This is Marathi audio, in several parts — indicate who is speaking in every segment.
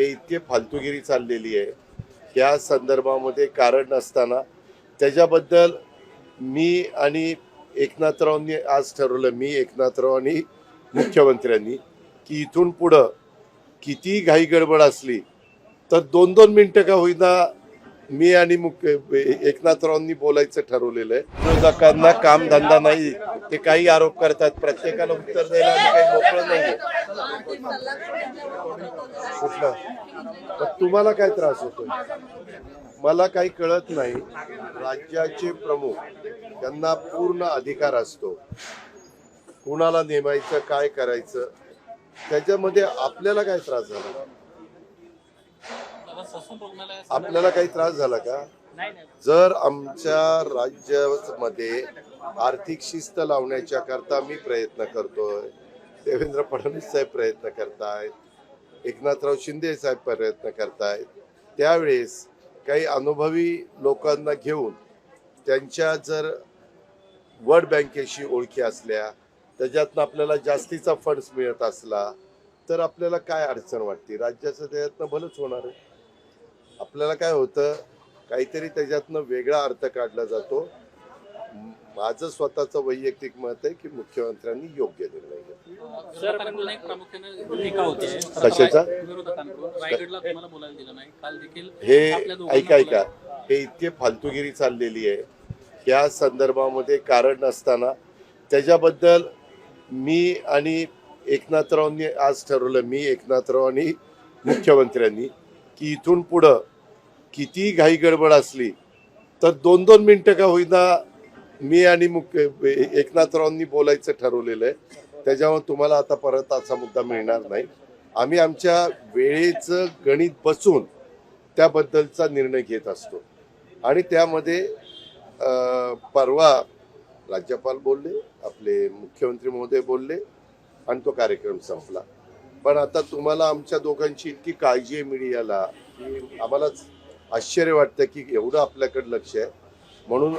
Speaker 1: हे इतके फालतूगिरी चाललेली आहे. त्या संदर्भामध्ये कारण नसताना त्याच्याबद्दल मी आणि एकनाथरावांनी आज ठरवलं मी एकनाथराव आणि मुख्यमंत्र्यांनी की इथून पुढं किती घाई गडबड असली तर दोन दोन मिनटं का होईना मी आणि मुख्य एकनाथरावांनी बोलायचं ठरवलेलं आहे. विरोधकांना काम धंदा नाही ते काही आरोप करतात. प्रत्येकाला उत्तर द्यायला काही मोकळं नाही कुठलं? पण तुम्हाला काय त्रास होतो मला काही कळत नाही. राज्याचे प्रमुख त्यांना पूर्ण अधिकार असतो. कुणाला नेमायचं काय करायचं? त्याच्यामध्ये आपल्याला काय त्रास झाला? आपल्याला काही त्रास झाला का? जर आमच्या राज्यामध्ये आर्थिक शिस्त लावण्याच्या करता मी प्रयत्न करतोय देवेंद्र फडणवीस साहेब प्रयत्न करतायत एकनाथराव शिंदे साहेब प्रयत्न करतायत त्यावेळेस काही अनुभवी लोकांना घेऊन त्यांच्या जर वर्ल्ड बँकेशी ओळखी असल्या त्याच्यातनं आपल्याला जास्तीचा फंड्स मिळत असला तर आपल्याला काय अडचण वाटते? राज्याचं त्याच्यातनं भलंच होणार आहे. आपल्याला काय होतं काहीतरी त्याच्यातनं वेगळा अर्थ काढला जातो. माझं स्वतःचं वैयक्तिक मत आहे की मुख्यमंत्र्यांनी योग्य निर्णय घेतला. कशाचा? हे ऐका ऐका. हे इतके फालतूगिरी चाललेली आहे. त्या संदर्भामध्ये कारण नसताना त्याच्याबद्दल मी आणि एकनाथरावांनी आज ठरवलं मी एकनाथराव आणि मुख्यमंत्र्यांनी की इथून पुढं किती घाई गडबड असली तर दोन दोन मिनटं का होईना मी आणि मुख्य एकनाथरावांनी बोलायचं ठरवलेलं आहे. त्याच्यामुळे तुम्हाला आता परत असा मुद्दा मिळणार नाही. आम्ही आमच्या वेळेचं गणित बसून त्याबद्दलचा निर्णय घेत असतो. आणि त्यामध्ये परवा राज्यपाल बोलले आपले मुख्यमंत्री महोदय बोलले आणि तो कार्यक्रम संपला. पण आता तुम्हाला आमच्या दोघांची इतकी काळजी आहे मीडियाला की आम्हालाच आश्चर्य वाटतं की एवढं आपल्याकडे लक्ष आहे. म्हणून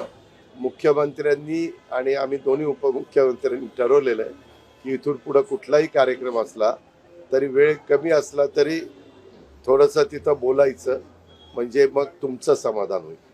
Speaker 1: मुख्यमंत्र्यांनी आणि आम्ही दोन्ही उपमुख्यमंत्र्यांनी ठरवलेलं आहे की इथून पुढं कुठलाही कार्यक्रम असला तरी वेळ कमी असला तरी थोडंसं तिथं बोलायचं. म्हणजे मग तुमचं समाधान होईल.